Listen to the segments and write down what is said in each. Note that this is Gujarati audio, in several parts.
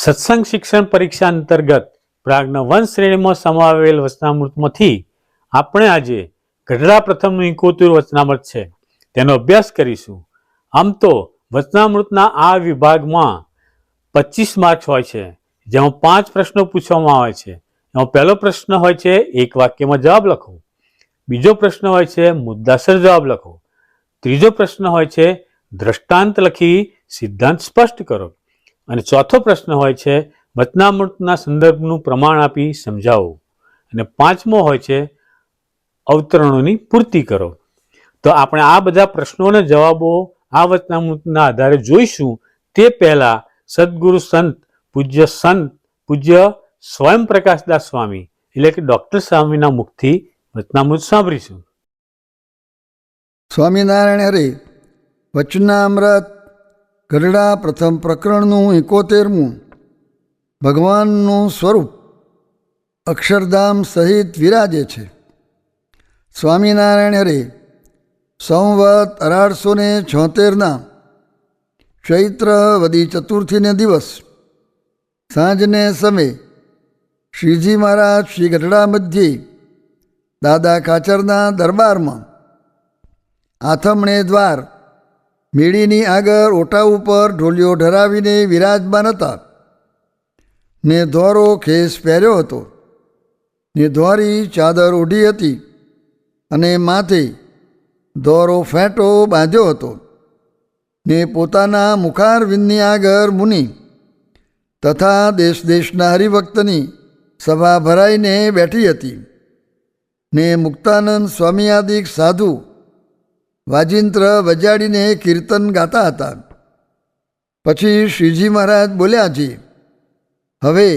સત્સંગ શિક્ષણ પરીક્ષા અંતર્ગત પ્રાગના વન શ્રેણીમાં સમાવેલ વચનામૃતમાંથી આપણે આજે ગઢડા પ્રથમનું ઇકોતેર વચનામૃત છે. તેનો અભ્યાસ કરીશું. આમ તો વચનામૃતના આ વિભાગમાં પચીસ માર્ક્સ હોય છે. જેમાં પાંચ પ્રશ્નો પૂછવામાં આવે છે. એમાં પહેલો પ્રશ્ન હોય છે, એક વાક્યમાં જવાબ લખો. બીજો પ્રશ્ન હોય છે, મુદ્દાસર જવાબ લખો. ત્રીજો પ્રશ્ન હોય છે, દ્રષ્ટાંત લખી સિદ્ધાંત સ્પષ્ટ કરો. અને ચોથો પ્રશ્ન હોય છે વચનામૃતના સંદર્ભનું પ્રમાણ આપી સમજાવો. અને પાંચમો હોય છે, અવતરણોની પૂર્તિ કરો. તો આપણે આ બધા પ્રશ્નોના જવાબો આ વચનામૃતના આધારે જોઈશું. તે પહેલાં સદગુરુ સંત, પૂજ્ય સંત, પૂજ્ય સ્વયં પ્રકાશદાસ સ્વામી, એટલે કે ડોક્ટર સ્વામીના મુખથી વચનામૃત સાંભળીશું. સ્વામિનારાયણ હરે, વચનામૃત ગરડા પ્રથમ પ્રકરણનું એકોતેરમું. ભગવાનનું સ્વરૂપ અક્ષરધામ સહિત વિરાજે છે. સ્વામિનારાયણ હરે, સંવત અઢારસો ને છોતેરના, ચૈત્ર વદી ચતુર્થીને દિવસ, સાંજને સમયે, શ્રીજી મહારાજ શ્રી ગઢડા મધ્યે, દાદા કાચરના દરબારમાં, આથમણે દ્વાર મેળીની આગળ ઓટા ઉપર ઢોલિયો ઢરાવીને વિરાજમાન હતા. ને ધોરો ખેસ પહેર્યો હતો. ને ધોરી ચાદર ઓઢી હતી અને માથે દોરો ફેંટો બાંધ્યો હતો. ને પોતાના મુખારવિંદની આગળ મુનિ તથા દેશ દેશના હરિભક્તની સભા ભરાઈને બેઠી હતી. ને મુક્તાનંદ સ્વામી આદિક સાધુ વાજિંત્ર વજાડીને કીર્તન ગાતા હતા. પછી શ્રીજી મહારાજ બોલ્યા છે હવે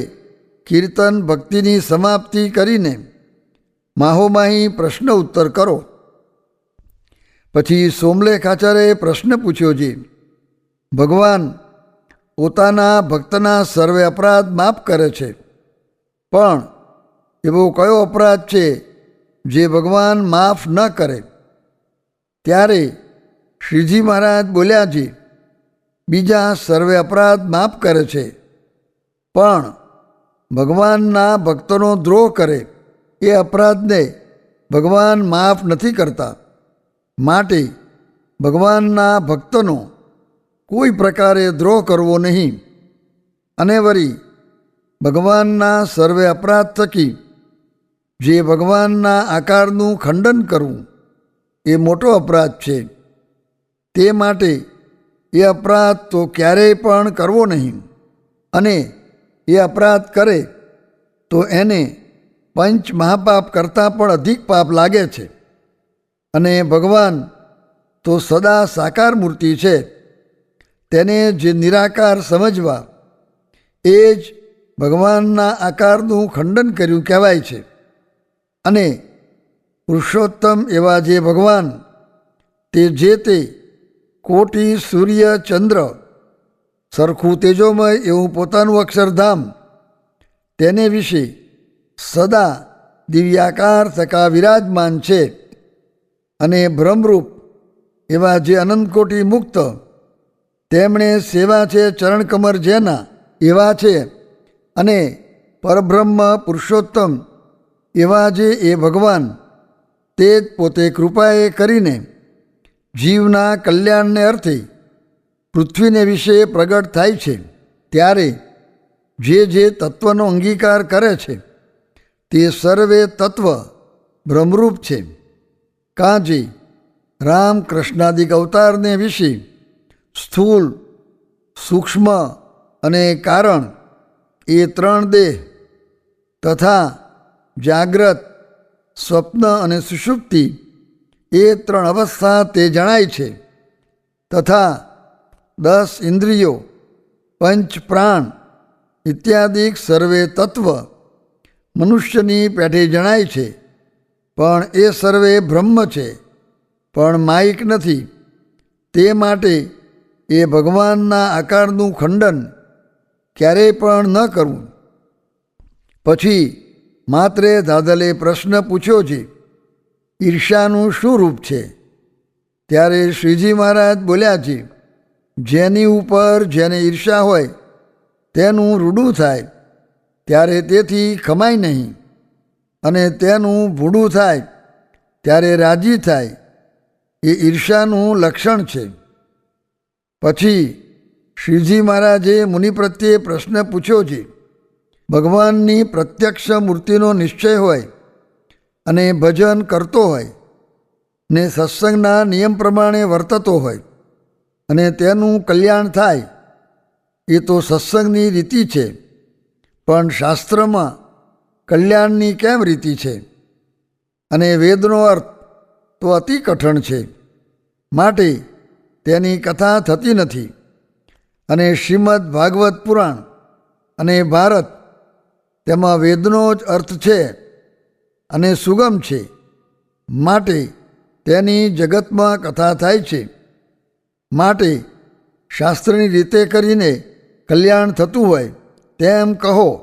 કીર્તન ભક્તિની સમાપ્તિ કરીને માહોમાહી પ્રશ્ન ઉત્તર કરો. પછી સોમલે ખાચરે પ્રશ્ન પૂછ્યો છે ભગવાન પોતાના ભક્તના સર્વે અપરાધ માફ કરે છે, પણ એવો કયો અપરાધ છે જે ભગવાન માફ ન કરે? ત્યારે શ્રીજી મહારાજ બોલ્યા છે, બીજા સર્વે અપરાધ માફ કરે છે, પણ ભગવાનના ભક્તોનો દ્રોહ કરે એ અપરાધને ભગવાન માફ નથી કરતા. માટે ભગવાનના ભક્તનો કોઈ પ્રકારે દ્રોહ કરવો નહીં. અને વળી ભગવાનના સર્વે અપરાધ થકી જે ભગવાનના આકારનું ખંડન કરવું એ મોટો અપરાધ છે. તે માટે એ અપરાધ તો ક્યારેય પણ કરવો નહીં. અને એ અપરાધ કરે તો એને પંચ મહાપાપ કરતાં પણ અધિક પાપ લાગે છે. અને ભગવાન તો સદા સાકાર મૂર્તિ છે. તેને જે નિરાકાર સમજવા એ જ ભગવાનના આકારનું ખંડન કર્યું કહેવાય છે. અને પુરુષોત્તમ એવા જે ભગવાન, તે જે તે કોટી સૂર્ય ચંદ્ર, સરખું તેજોમય એવું પોતાનું અક્ષરધામ, તેને વિશે સદા દિવ્યાકાર થકા વિરાજમાન છે અને બ્રહ્મરૂપ એવા જે અનંતકોટી મુક્ત, તેમણે સેવા છે ચરણકમર જેના એવા છે અને પરબ્રહ્મ પુરુષોત્તમ એવા જે એ ભગવાન તે જ પોતે કૃપાએ કરીને જીવના કલ્યાણને અર્થે પૃથ્વીને વિશે પ્રગટ થાય છે. ત્યારે જે જે તત્વનો અંગીકાર કરે છે, તે સર્વે તત્વ બ્રહ્મરૂપ છે. કાંજી રામ કૃષ્ણાદિક અવતારને વિશે સ્થૂલ સૂક્ષ્મ અને કારણ એ ત્રણ દેહ તથા જાગ્રત સ્વપ્ન અને સુષુપ્તિ એ ત્રણ અવસ્થા તે જણાય છે. તથા દસ ઇન્દ્રિયો, પંચ પ્રાણ ઇત્યાદિક સર્વે તત્વ મનુષ્યની પેઠે જણાય છે. પણ એ સર્વે બ્રહ્મ છે, પણ માયિક નથી. તે માટે એ ભગવાનના આકારનું ખંડન ક્યારેય પણ ન કરવું. પછી માત્રે દાદલે પ્રશ્ન પૂછ્યો છે, ઈર્ષાનું શું રૂપ છે? ત્યારે શ્રીજી મહારાજ બોલ્યા છે, જેની ઉપર જેને ઈર્ષા હોય, તેનું રૂડું થાય, ત્યારે તેથી ખમાય નહીં. અને તેનું ભૂડું થાય, ત્યારે રાજી થાય, એ ઈર્ષાનું લક્ષણ છે. પછી શ્રીજી મહારાજે મુનિ પ્રત્યે પ્રશ્ન પૂછ્યો છે ભગવાનની પ્રત્યક્ષ મૂર્તિનો નિશ્ચય હોય અને ભજન કરતો હોય ને સત્સંગના નિયમ પ્રમાણે વર્તતો હોય અને તેનું કલ્યાણ થાય, એ તો સત્સંગની રીતિ છે. પણ શાસ્ત્રમાં કલ્યાણની કેમ રીતિ છે? અને વેદનો અર્થ તો અતિ કઠણ છે. માટે તેની કથા થતી નથી. અને શ્રીમદ ભાગવત પુરાણ અને ભારત તેમાં વેદનો જ અર્થ છે અને સુગમ છે. માટે તેની જગતમાં કથા થાય છે. માટે શાસ્ત્રની રીતે કરીને કલ્યાણ થતું હોય તેમ કહો.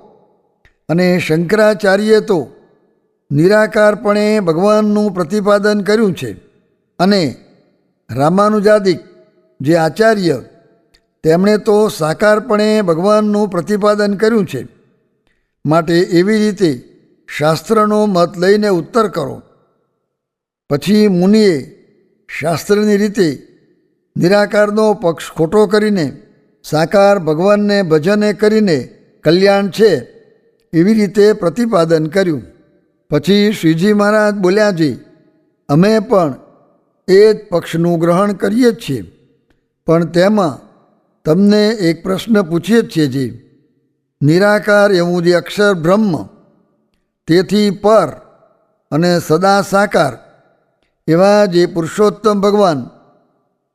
અને શંકરાચાર્યે તો નિરાકારપણે ભગવાનનું પ્રતિપાદન કર્યું છે. અને રામાનુજાદિક જે આચાર્ય, તેમણે તો સાકારપણે ભગવાનનું પ્રતિપાદન કર્યું છે. માટે એવી રીતે શાસ્ત્રનો મત લઈને ઉત્તર કરો. પછી મુનિએ શાસ્ત્રની રીતે નિરાકારનો પક્ષ ખોટો કરીને સાકાર ભગવાનને ભજને કરીને કલ્યાણ છે એવી રીતે પ્રતિપાદન કર્યું. પછી શ્રીજી મહારાજ બોલ્યા છે, અમે પણ એ જ પક્ષનું ગ્રહણ કરીએ છીએ. પણ તેમાં તમને એક પ્રશ્ન પૂછીએ છીએ જે. નિરાકાર એવું જે અક્ષર બ્રહ્મ, તેથી પર અને સદા સાકાર, એવા જે પુરુષોત્તમ ભગવાન,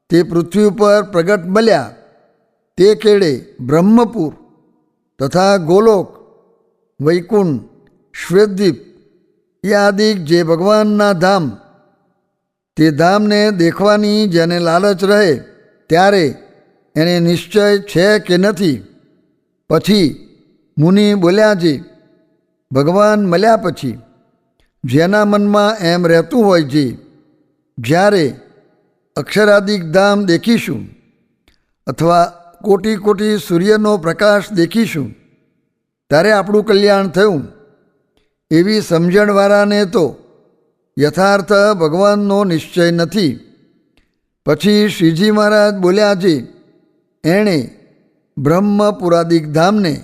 તે પૃથ્વી ઉપર પ્રગટ બલ્યા, તે કેળે બ્રહ્મપુર તથા ગોલોક, વૈકુંઠ, શ્વેતદ્વીપ એ આદિ જે ભગવાનના ધામ, તે ધામને દેખવાની જેને લાલચ રહે, ત્યારે એને નિશ્ચય છે કે નથી. પછી મુનિ બોલ્યા છે ભગવાન મળ્યા પછી જેના મનમાં એમ રહેતું હોય જે, જ્યારે અક્ષરાધિક ધામ દેખીશું અથવા કોટી કોટી સૂર્યનો પ્રકાશ દેખીશું, ત્યારે આપણું કલ્યાણ થયું. એવી સમજણવાળાને તો યથાર્થ ભગવાનનો નિશ્ચય નથી. પછી શ્રીજી મહારાજ બોલ્યા જે, એણે બ્રહ્મપુરાદિક ધામને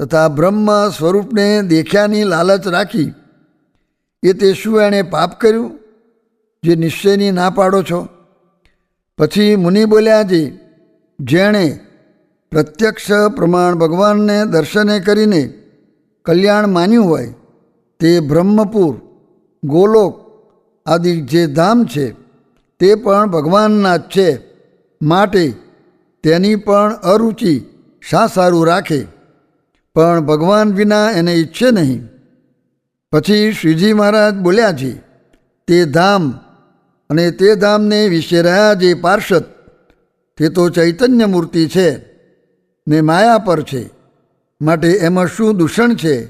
તથા બ્રહ્મ સ્વરૂપને દેખ્યાની લાલચ રાખી એ તે શું એણે પાપ કર્યું? જે નિશ્ચયની ના પાડો છો? પછી મુનિ બોલ્યા છે જેણે પ્રત્યક્ષ પ્રમાણ ભગવાનને દર્શને કરીને કલ્યાણ માન્યું હોય, તે બ્રહ્મપુર, ગોલોક આદિ જે ધામ છે, તે પણ ભગવાનના છે. માટે તેની પણ અરુચિ શા સારું રાખે. પણ ભગવાન વિના એને ઈચ્છે નહીં. પછી શ્રીજી મહારાજ બોલ્યા છે, તે ધામ અને તે ધામને વિશે રહ્યા જે પાર્ષદ, તે તો ચૈતન્ય મૂર્તિ છે ને માયા પર છે. માટે એમાં શું દૂષણ છે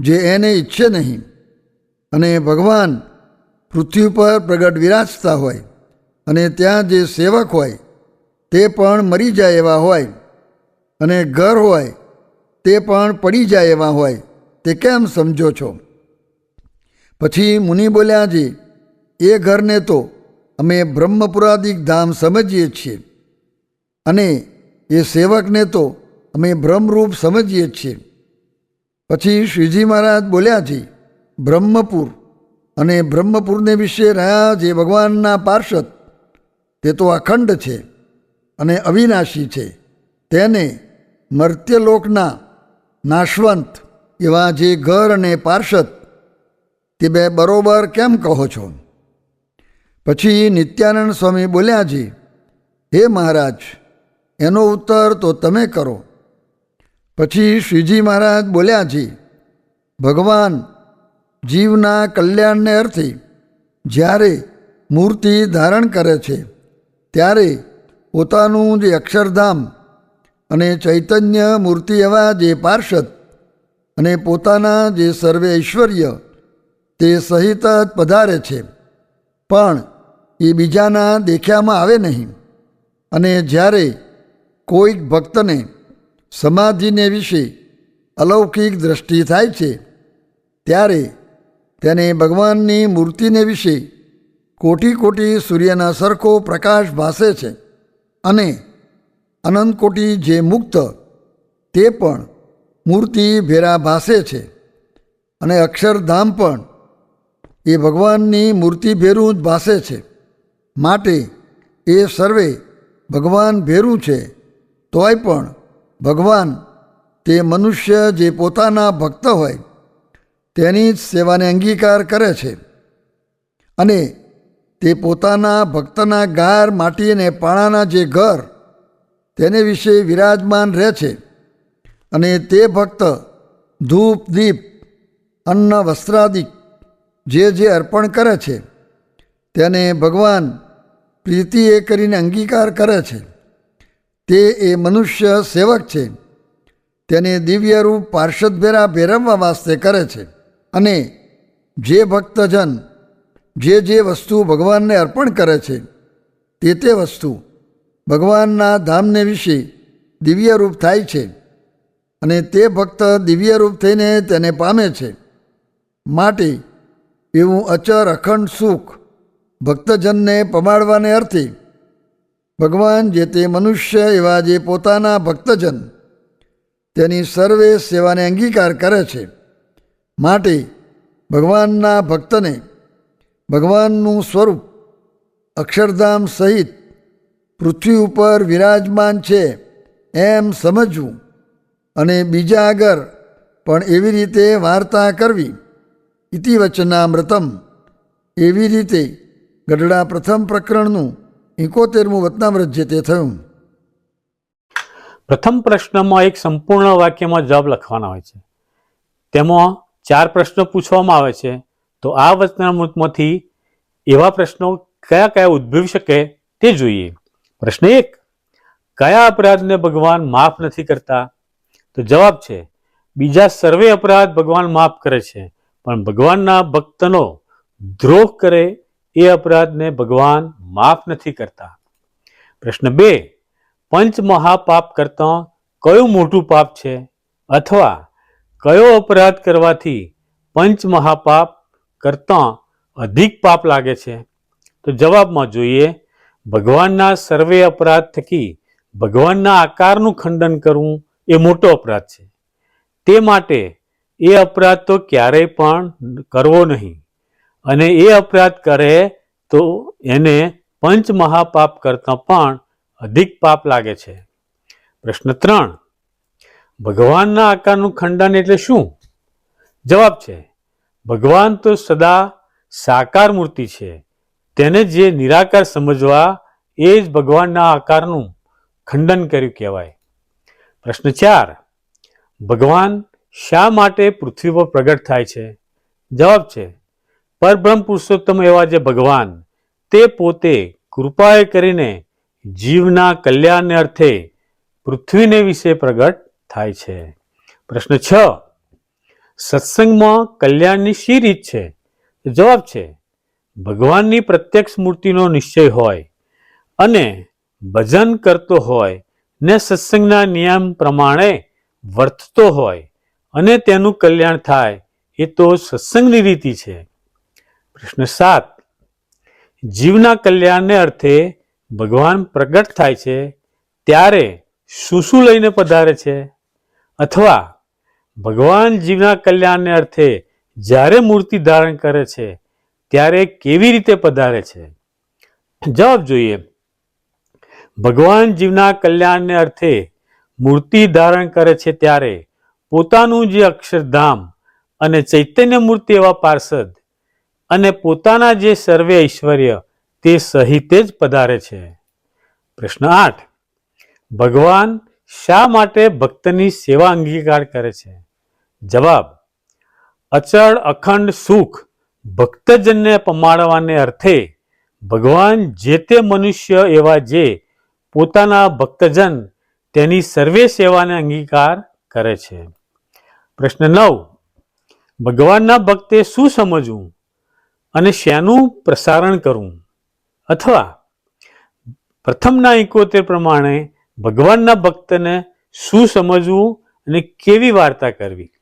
જે એને ઈચ્છે નહીં? અને ભગવાન પૃથ્વી પર પ્રગટ વિરાજતા હોય અને ત્યાં જે સેવક હોય તે પણ મરી જાય એવા હોય અને ઘર હોય તે પણ પડી જાય એવા હોય, તે કેમ સમજો છો? પછી મુનિ બોલ્યા છે એ ઘરને તો અમે બ્રહ્મપુરાદિક ધામ સમજીએ છીએ અને એ સેવકને તો અમે બ્રહ્મરૂપ સમજીએ છીએ. પછી શ્રીજી મહારાજ બોલ્યા છે બ્રહ્મપુર અને બ્રહ્મપુરને વિશે રહ્યા જે ભગવાનના પાર્ષદ, તે તો અખંડ છે અને અવિનાશી છે. તેને મર્ત્યલોકના નાશવંત એવા જે ઘર અને પાર્ષદ, તે બે બરોબર કેમ કહો છો? પછી નિત્યાનંદ સ્વામી બોલ્યાજી, હે મહારાજ, એનો ઉત્તર તો તમે કરો. પછી શ્રીજી મહારાજ બોલ્યાજી, ભગવાન, જીવના કલ્યાણને અર્થે જ્યારે મૂર્તિ ધારણ કરે છે, ત્યારે પોતાનું જે અક્ષરધામ અને ચૈતન્ય મૂર્તિ એવા જે પાર્ષદ અને પોતાના જે સર્વે ઐશ્વર્ય તે સહિત જ પધારે છે. પણ એ બીજાના દેખ્યામાં આવે નહીં. અને જ્યારે કોઈક ભક્તને સમાધિને વિશે અલૌકિક દ્રષ્ટિ થાય છે, ત્યારે તેને ભગવાનની મૂર્તિને વિશે કોટી કોટી સૂર્યના સરખો પ્રકાશ ભાસે છે અને અનંત કોટી જે મુક્ત, તે પણ મૂર્તિ ભેરા ભાસે છે અને અક્ષરધામ પણ એ ભગવાનની મૂર્તિ ભેરું જ ભાસે છે. માટે એ સર્વે ભગવાન ભેરું છે, તોય પણ ભગવાન તે મનુષ્ય જે પોતાના ભક્ત હોય, તેની જ સેવાને અંગીકાર કરે છે અને તે પોતાના ભક્તના ગાર માટી અને પાણાના જે ઘર તેને વિશે વિરાજમાન રહે છે. અને તે ભક્ત ધૂપ, દીપ, અન્ન, વસ્ત્રાદિક જે જે અર્પણ કરે છે, તેને ભગવાન પ્રીતિ એ કરીને અંગીકાર કરે છે. તે એ મનુષ્ય સેવક છે. તેને દિવ્ય રૂપ પાર્ષદભેરા ભેરવવા વાસ્તે કરે છે. અને જે ભક્તજન જે જે વસ્તુ ભગવાનને અર્પણ કરે છે, તે તે વસ્તુ ભગવાનના ધામને વિશે દિવ્ય રૂપ થાય છે અને તે ભક્ત દિવ્ય રૂપ થઈને તેને પામે છે. માટે એવું અચર અખંડ સુખ ભક્તજનને પમાડવાને અર્થે ભગવાન જે તે મનુષ્ય એવા જે પોતાના ભક્તજન તેની સર્વે સેવાને અંગીકાર કરે છે. માટે ભગવાનના ભક્તને ભગવાનનું સ્વરૂપ અક્ષરધામ સહિત પૃથ્વી ઉપર વિરાજમાન છે એમ સમજવું. અને બીજા આગળ પણ એવી રીતે વાર્તા કરવી. ઇતિવચનામૃતમ. એવી રીતે ગઢડા પ્રથમ પ્રકરણનું એકોતેરમું વતનામૃત જે તે થયું. પ્રથમ પ્રશ્નમાં એક સંપૂર્ણ વાક્યમાં જવાબ લખવાના હોય છે. તેમાં ચાર પ્રશ્નો પૂછવામાં આવે છે. તો આ વચનામૃતમાંથી એવા પ્રશ્નો કયા કયા ઉદ્ભવી શકે તે જોઈએ. પ્રશ્ન એક, કયા અપરાધને ભગવાન માફ નથી કરતા? તો જવાબ છે, બીજા સર્વે અપરાધ ભગવાન માફ કરે છે, પણ ભગવાનના ભક્તનો દ્રોહ કરે એ અપરાધને ભગવાન માફ નથી કરતા. પ્રશ્ન બે, પંચ મહાપાપ કરતાં કયું મોટું પાપ છે? અથવા કયો અપરાધ કરવાથી પંચ મહાપાપ કરતાં અધિક પાપ લાગે છે? તો જવાબમાં જોઈએ ભગવાનના સર્વે અપરાધ થકી ભગવાનના આકારનું ખંડન કરવું એ મોટો અપરાધ છે. તે માટે એ અપરાધ તો ક્યારેય પણ કરવો નહીં. અને એ અપરાધ કરે તો એને પંચ મહાપાપ કરતાં પણ અધિક પાપ લાગે છે. પ્રશ્ન ત્રણ. ભગવાનના આકારનું ખંડન એટલે શું? જવાબ છે. ભગવાન તો સદા સાકાર મૂર્તિ છે. તેને જે નિરાકાર સમજવા એ જ ભગવાનના આકારનું ખંડન કર્યું કહેવાય. પ્રશ્ન ચાર, ભગવાન શા માટે પૃથ્વી પર પ્રગટ થાય છે? જવાબ છે, પરબ્રહ્મ પુરુષોત્તમ એવા જે ભગવાન, તે પોતે કૃપાએ કરીને જીવના કલ્યાણને અર્થે પૃથ્વીને વિશે પ્રગટ થાય છે. પ્રશ્ન છ, સત્સંગમાં કલ્યાણની શી રીત છે? જવાબ છે ભગવાનની પ્રત્યક્ષ મૂર્તિનો નિશ્ચય હોય અને ભજન કરતો હોય ને સત્સંગના નિયમ પ્રમાણે વર્તતો હોય અને તેનું કલ્યાણ થાય, એ તો સત્સંગની રીતિ છે. પ્રશ્ન સાત. જીવના કલ્યાણને અર્થે ભગવાન પ્રગટ થાય છે, ત્યારે શું શું લઈને પધારે છે? અથવા ભગવાન જીવના કલ્યાણને અર્થે જ્યારે મૂર્તિ ધારણ કરે છે ત્યારે કેવી રીતે પધારે છે? જવાબ જોઈએ. ભગવાન જીવના કલ્યાણને અર્થે મૂર્તિ ધારણ કરે છે ત્યારે પોતાનું જે અક્ષરધામ અને ચૈતન્ય મૂર્તિ એવા પાર્ષદ અને પોતાના જે સર્વે ઐશ્વર્ય તે સહિતે જ પધારે છે. પ્રશ્ન આઠ. ભગવાન શા માટે ભક્તની સેવા અંગીકાર કરે છે? જવાબ. અચળ અખંડ સુખ ભક્તજનને પમાડવાને અર્થે ભગવાન જે તે મનુષ્ય એવા જે પોતાના ભક્તજન તેની સર્વે સેવાને અંગીકાર કરે છે. પ્રશ્ન નવ. ભગવાનના ભક્તે શું સમજવું અને શેનું પ્રસારણ કરવું? અથવા પ્રથમના એકોતેર પ્રમાણે ભગવાનના ભક્તને શું સમજવું અને કેવી વાર્તા કરવી?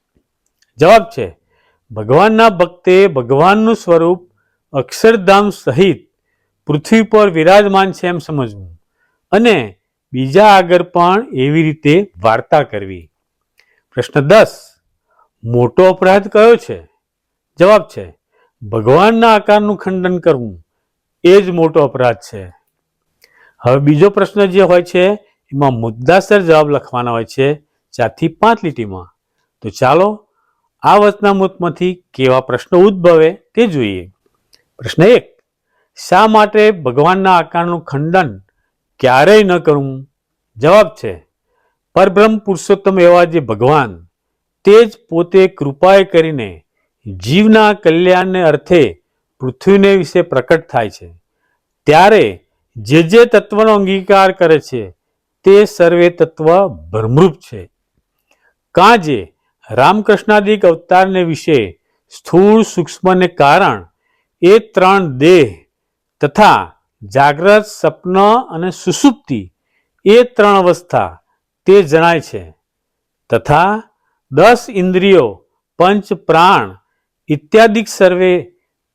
જવાબ છે ભગવાનના ભક્તે ભગવાનનું સ્વરૂપ અક્ષરધામ સહિત પૃથ્વી પર વિરાજમાન છે એમ સમજવું. અને બીજા આગળ પણ એવી રીતે વાર્તા કરવી. પ્રશ્ન દસ, મોટો અપરાધ કયો છે? જવાબ છે, ભગવાનના આકારનું ખંડન કરવું એ જ મોટો અપરાધ છે. હવે બીજો પ્રશ્ન જે હોય છે, એમાં મુદ્દાસર જવાબ લખવાના હોય છે ચારથી પાંચ લીટીમાં. તો ચાલો આ વચનામૃતમાંથી કેવા પ્રશ્નો ઉદ્ભવે તે જોઈએ. પ્રશ્ન એક, શા માટે ભગવાનના આકારનું ખંડન ક્યારેય ન કરવું? જવાબ છે, પરબ્રહ્મ પુરુષોત્તમ એવા જે ભગવાન, તે જ પોતે કૃપાએ કરીને જીવના કલ્યાણને અર્થે પૃથ્વીને વિશે પ્રકટ થાય છે. ત્યારે જે જે તત્વનો અંગીકાર કરે છે, તે સર્વે તત્વ ભ્રમરૂપ છે. કાજે રામકૃષ્ણાદિક અવતારને વિશે સ્થૂળ સૂક્ષ્મને કારણ એ ત્રણ દેહ તથા જાગ્રત સપન અને સુસુપ્તિ એ ત્રણ અવસ્થા તે જણાય છે. તથા દસ ઇન્દ્રિયો, પંચ પ્રાણ ઇત્યાદિક સર્વે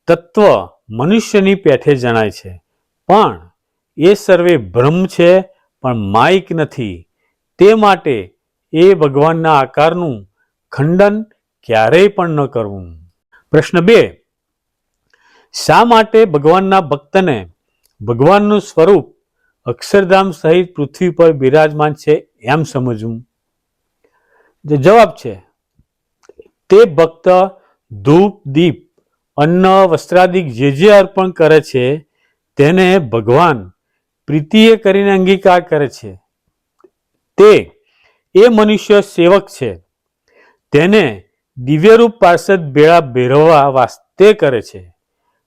તત્વ મનુષ્યની પેઠે જણાય છે. પણ એ સર્વે બ્રહ્મ છે, પણ માઇક નથી. તે માટે એ ભગવાનના આકારનું ખંડન ક્યારેય પણ ન કરવું. પ્રશ્ન બે, શા માટે ભગવાનના ભક્તને ભગવાનનું સ્વરૂપ અક્ષરધામ સહિત પૃથ્વી પર બિરાજમાન છે એમ સમજવું? જે જવાબ છે, તે ભક્ત ધૂપ, દીપ, અન્ન, વસ્ત્રાદિક જે જે અર્પણ કરે છે, તેને ભગવાન પ્રીતિએ કરીને અંગીકાર કરે છે. તે એ મનુષ્ય સેવક છે તેને દિવ્યરૂપ પાર્ષદ બેળા ભેરવવા વાસ્તે કરે છે.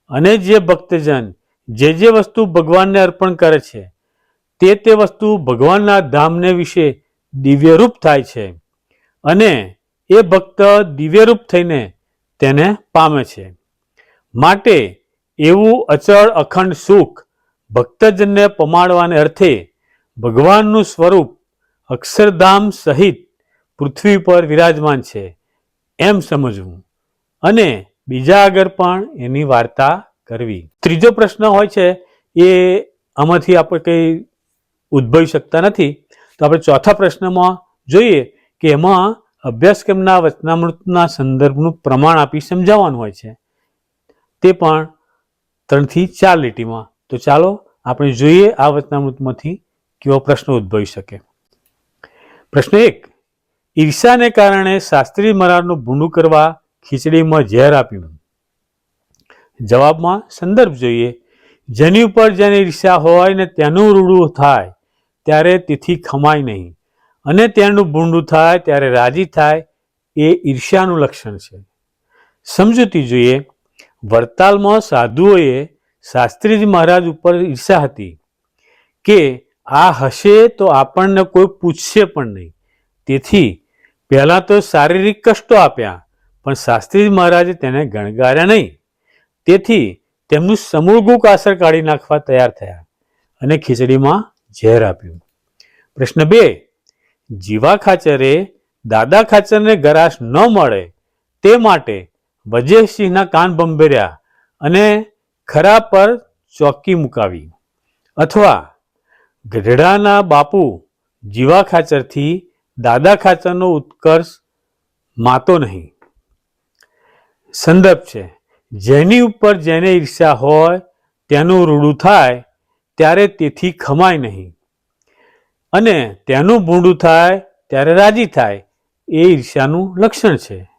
અને જે ભક્તજન જે જે વસ્તુ ભગવાનને અર્પણ કરે છે, તે તે વસ્તુ ભગવાનના ધામને વિશે દિવ્યરૂપ થાય છે અને એ ભક્ત દિવ્યરૂપ થઈને તેને પામે છે. માટે એવું અચળ અખંડ સુખ ભક્તજનને પમાડવાને અર્થે ભગવાનનું સ્વરૂપ અક્ષરધામ સહિત પૃથ્વી પર વિરાજમાન છે, એમ સમજવું. અને બીજા આગળ પણ એની વાર્તા કરવી. ત્રીજો પ્રશ્ન હોય છે, એ આમાંથી આપણે કંઈ ઉદ્ભવી શકતા નથી, તો આપણે ચોથા પ્રશ્નમાં જોઈએ કે એમાં અભ્યાસક્રમના વચનામૃતના સંદર્ભનું પ્રમાણ આપી સમજાવવાનું હોય છે. તે પણ ત્રણથી ચાર લીટીમાં. તો ચાલો આપણે જોઈએ આ વચનામૃતમાંથી કેવો પ્રશ્ન ઉદ્ભવી શકે. પ્રશ્ન એક ઈર્ષાને કારણે શાસ્ત્રી મહારાજનું ભૂંડું કરવા ખીચડીમાં ઝેર આપ્યું. જવાબમાં સંદર્ભ જોઈએ. જેની ઉપર જેને ઈર્ષા હોય ને તેનું રૂડું થાય, ત્યારે તેથી ખમાય નહીં. અને તેનું ભૂંડું થાય, ત્યારે રાજી થાય, એ ઈર્ષ્યાનું લક્ષણ છે. સમજૂતી જોઈએ. વડતાલમાં સાધુઓએ શાસ્ત્રીજી મહારાજ ઉપર ઈર્ષા હતી કે, આ હશે તો આપણને કોઈ પૂછશે પણ નહીં. તેથી પહેલાં તો શારીરિક કષ્ટો આપ્યા, પણ શાસ્ત્રી મહારાજે તેને ગણગાર્યા નહીં. તેથી તેમનું સમૂળગું કાસર કાઢી નાખવા તૈયાર થયા અને ખીચડીમાં ઝેર આપ્યું. પ્રશ્ન બે, જીવા ખાચરે, દાદા ખાચરને ગરાશ ન મળે તે માટે વજયસિંહના કાન બંભેર્યા અને ખરા પર ચોકી મુકાવી. અથવા ગઢડાના બાપુ જીવા ખાચરથી દાદા ખાચરનો ઉત્કર્ષ માતો નહીં. સંદર્ભ છે, જેની ઉપર જેને ઈર્ષ્યા હોય, તેનું રૂડું થાય, ત્યારે તેથી ખમાય નહીં. અને તેનું ભૂંડું થાય, ત્યારે રાજી થાય, એ ઈર્ષ્યાનું લક્ષણ છે.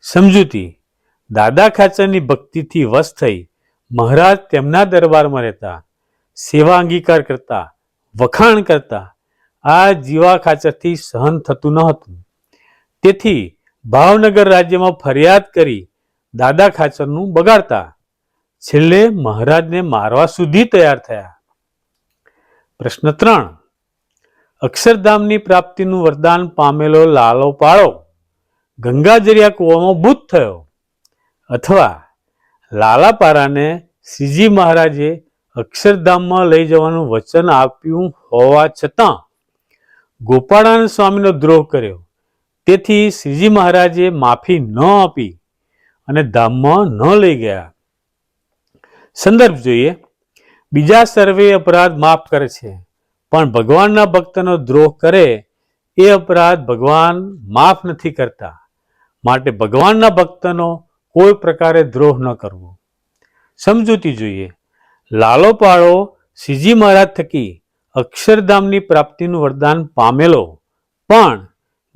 સમજૂતી, દાદા ખાચરની ભક્તિથી વશ થઈ, મહારાજ તેમના દરબારમાં રહેતા, સેવા અંગીકાર કરતા, વખાણ કરતા આ જીવા ખાચરથી સહન થતું ન હતું. તેથી ભાવનગર રાજ્યમાં ફરિયાદ કરી દાદા ખાચરનું બગાડતા છેલ્લે મહારાજને મારવા સુધી તૈયાર થયા. પ્રશ્ન ત્રણ. અક્ષરધામની પ્રાપ્તિનું વરદાન પામેલો લાલો પાળો ગંગાજરિયા કૂવામાં ભૂત થયો. અથવા લાલાપારાને શ્રીજી મહારાજે અક્ષરધામમાં લઈ જવાનું વચન આપ્યું હોવા છતાં ગોપાળાનંદ સ્વામીનો દ્રોહ કર્યો. તેથી શ્રીજી મહારાજે માફી ન આપી અને ધામમાં ન લઈ ગયા. સંદર્ભ જોઈએ. બીજા સર્વે અપરાધ માફ કરે છે. પણ ભગવાનના ભક્તનો દ્રોહ કરે એ અપરાધ ભગવાન માફ નથી કરતા. માટે ભગવાનના ભક્તનો કોઈ પ્રકારે દ્રોહ ન કરવો. સમજૂતી જોઈએ. લાલો પાળો શ્રીજી મહારાજ થકી અક્ષરધામની પ્રાપ્તિનું વરદાન પામેલો. પણ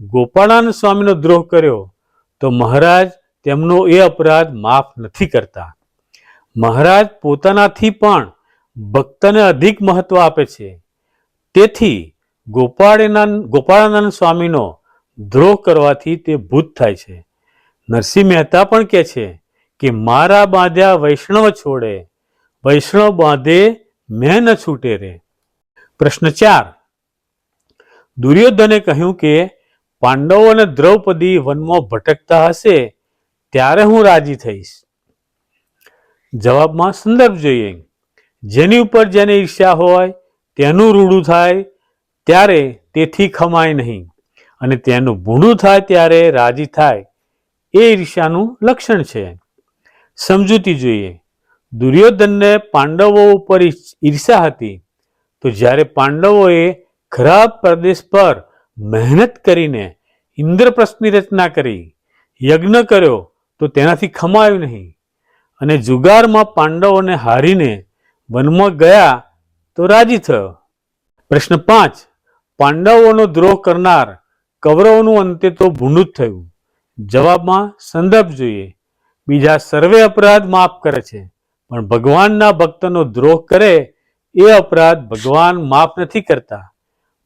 ગોપાળાનંદ સ્વામીનો દ્રોહ કર્યો તો મહારાજ તેમનો એ અપરાધ માફ નથી કરતા. મહારાજ પોતાનાથી પણ ભક્તને અધિક મહત્વ આપે છે. તેથી ગોપાળાનંદ ગોપાળાનંદ સ્વામીનો દ્રોહ કરવાથી તે ભૂત થાય છે. નરસિંહ મહેતા પણ કહે છે કે, મારા બાંધ્યા વૈષ્ણવ છોડે, વૈષ્ણવ બાંધે મેં ન છૂટે રે. પ્રશ્ન ચાર દુર્યોધને કહ્યું કે, પાંડવો અને દ્રૌપદી વનમાં ભટકતા હશે, ત્યારે હું રાજી થઈશ. જવાબમાં સંદર્ભ જોઈએ. જેની ઉપર જેને ઈર્ષ્યા હોય, તેનું રૂડું થાય, ત્યારે તેથી ખમાય નહીં. અને તેનું ભૂંડું થાય, ત્યારે રાજી થાય. એ ઈર્ષ્યાનું લક્ષણ છે. સમજૂતી જોઈએ. દુર્યોધનને પાંડવો ઉપર ઈર્ષા હતી. તો જ્યારે પાંડવોએ ખરાબ પ્રદેશ પર મહેનત કરીને ઇન્દ્રપ્રસ્થની રચના કરી, યજ્ઞ કર્યો, તો તેનાથી ખમાયું નહીં. અને જુગારમાં પાંડવોને હારીને વનમાં ગયા, તો રાજી થયો. પ્રશ્ન પાંચ, પાંડવોનો દ્રોહ કરનાર કૌરવોનું અંતે તો ભૂંડું જ થયું. જવાબમાં સંદર્ભ જોઈએ. બીજા સર્વે અપરાધ માફ કરે છે, પણ ભગવાનના ભક્તનો દ્રોહ કરે એ અપરાધ ભગવાન માફ નથી કરતા.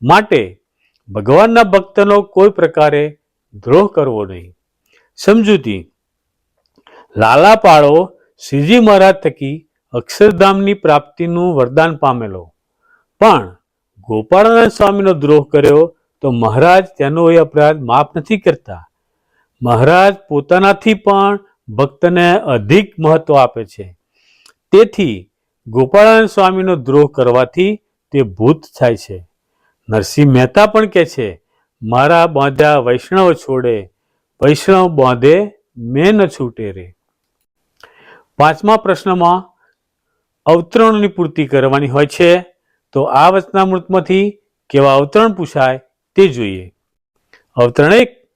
માટે ભગવાનના ભક્તનો કોઈ પ્રકારે દ્રોહ કરવો નહીં. સમજૂતી, લાલા પાળો શ્રીજી મહારાજ થકી અક્ષરધામની પ્રાપ્તિનું વરદાન પામેલો. પણ ગોપાળાનંદ સ્વામીનો દ્રોહ કર્યો તો મહારાજ તેનો એ અપરાધ માફ નથી કરતા. મહારાજ પોતાનાથી પણ ભક્તને અધિક મહત્વ આપે છે. તેથી ગોપાળાનંદ સ્વામીનો દ્રોહ કરવાથી તે ભૂત થાય છે. નરસિંહ મહેતા પણ કહે છે, મારા બાંધ્યા વૈષ્ણવ છોડે, વૈષ્ણવ બાંધે મેં ન છૂટે રે. પાંચમા પ્રશ્નમાં અવતરણોની પૂર્તિ કરવાની હોય છે, તો આ વચનામૃતમાંથી કેવા અવતરણ પૂછાય તે જોઈએ. અવતરણ એક,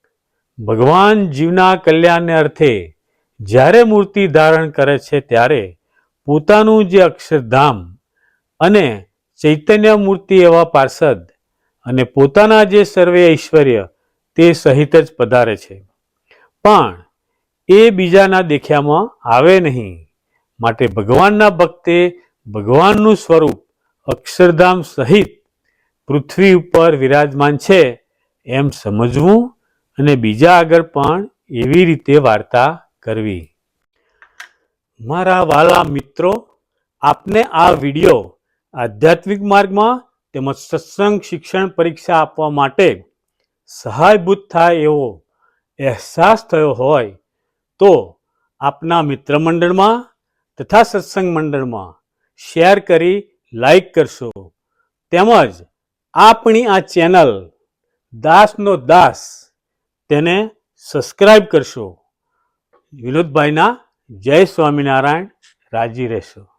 ભગવાન જીવના કલ્યાણને અર્થે જ્યારે મૂર્તિ ધારણ કરે છે ત્યારે પોતાનું જે અક્ષરધામ અને ચૈતન્ય મૂર્તિ એવા પાર્ષદ અને પોતાના જે સર્વે ઐશ્વર્ય તે સહિત જ પધારે છે. પણ એ બીજાના દેખ્યામાં આવે નહીં. માટે ભગવાનના ભક્તે ભગવાનનું સ્વરૂપ અક્ષરધામ સહિત પૃથ્વી ઉપર વિરાજમાન છે એમ સમજવું અને બીજા આગળ પણ એવી રીતે વાર્તા કરવી. મારા વાલા મિત્રો, આપને આ વિડિયો આધ્યાત્મિક માર્ગમાં તેમજ સત્સંગ શિક્ષણ પરીક્ષા આપવા માટે સહાયભૂત થાય એવો અહેસાસ થયો હોય તો આપના મિત્ર મંડળમાં તથા સત્સંગ મંડળમાં શેર કરી લાઈક કરશો. તેમજ આપણી આ ચેનલ દાસનો દાસ તેને સબસ્ક્રાઈબ કરશો. વિનોદભાઈના જય સ્વામિનારાયણ રાજી રહેશો.